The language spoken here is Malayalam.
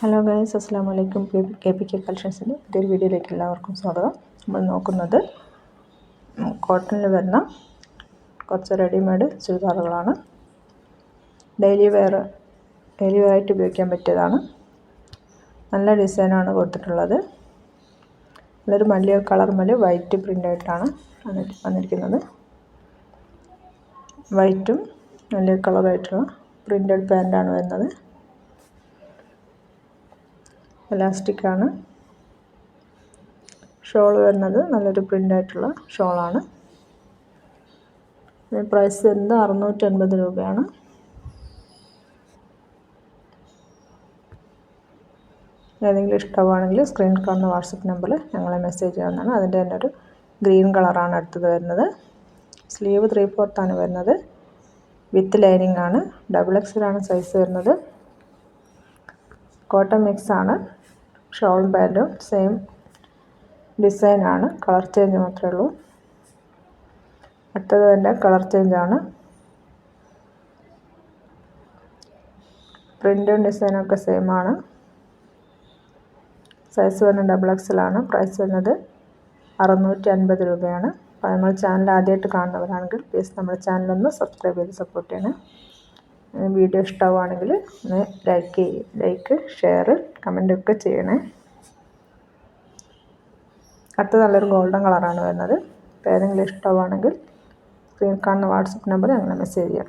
ഹലോ ഗൈസ് അസ്സാം വലൈക്കും കെ പി കെ കളക്ഷൻസിന്റെ പുതിയൊരു വീഡിയോയിലേക്ക് എല്ലാവർക്കും സ്വാഗതം. നമ്മൾ നോക്കുന്നത് കോട്ടണിൽ വരുന്ന കുറച്ച് റെഡിമെയ്ഡ് ചുരിദാറുകളാണ്. ഡെയിലി വെയർ ഡെയിലി വെയറായിട്ട് ഉപയോഗിക്കാൻ പറ്റിയതാണ്. നല്ല ഡിസൈനാണ് കൊടുത്തിട്ടുള്ളത്. നല്ലൊരു മല്ലിയ കളർ മല്ലി വൈറ്റ് പ്രിന്റായിട്ടാണ് വന്നിരിക്കുന്നത്. വൈറ്റും നല്ല കളറായിട്ടുള്ള പ്രിന്റഡ് പാന്റാണ് വരുന്നത്. ആണ്. ഷോൾ വരുന്നത് നല്ലൊരു ആയിട്ടുള്ള ഷോളാണ് പ്രൈസ് വരുന്നത് അറുന്നൂറ്റൻപത് രൂപയാണ്. ഏതെങ്കിലും ഇഷ്ടമാണെങ്കിൽ സ്ക്രീൻ കാണുന്ന വാട്സപ്പ് നമ്പറിൽ ഞങ്ങളെ മെസ്സേജ് ചെയ്യാവുന്നതാണ് അതിന്റെ തന്നെ ഒരു ഗ്രീൻ കളറാണ് അടുത്തത് വരുന്നത്. സ്ലീവ് ത്രീ ഫോർത്താണ് വരുന്നത്. വിത്ത് ലൈനിങ് ആണ്. ഡബിൾ എക്സിലാണ് സൈസ് വരുന്നത്. കോട്ടൺ മിക്സ് ആണ്. ഷോൾ ബാൻഡും സെയിം ഡിസൈനാണ് കളർ ചേഞ്ച് മാത്രമേ ഉള്ളൂ. അടുത്തത് തന്നെ കളർ ചേഞ്ചാണ് പ്രിന്റും ഡിസൈനൊക്കെ സെയിം ആണ്. സൈസ് വരുന്നത് ഡബിൾ എക്സലാണ് പ്രൈസ് വരുന്നത് അറുന്നൂറ്റി അൻപത് രൂപയാണ്. അപ്പോൾ നമ്മൾ ചാനൽ ആദ്യമായിട്ട് കാണുന്നവരാണെങ്കിൽ പ്ലീസ് നമ്മുടെ ചാനലൊന്ന് സബ്സ്ക്രൈബ് ചെയ്ത് സപ്പോർട്ട് ചെയ്യണേ. വീഡിയോ ഇഷ്ടമാണെങ്കിൽ ഒന്ന് ലൈക്ക് ലൈക്ക് ഷെയർ കമന്റ് ഒക്കെ ചെയ്യണേ. അടുത്ത നല്ലൊരു ഗോൾഡൻ കളറാണ് വരുന്നത്. അപ്പോൾ ഏതെങ്കിലും ഇഷ്ടമാണെങ്കിൽ സ്ക്രീൻ കാണുന്ന വാട്സപ്പ് നമ്പർ ഞങ്ങളെ മെസ്സേജ് ചെയ്യാം.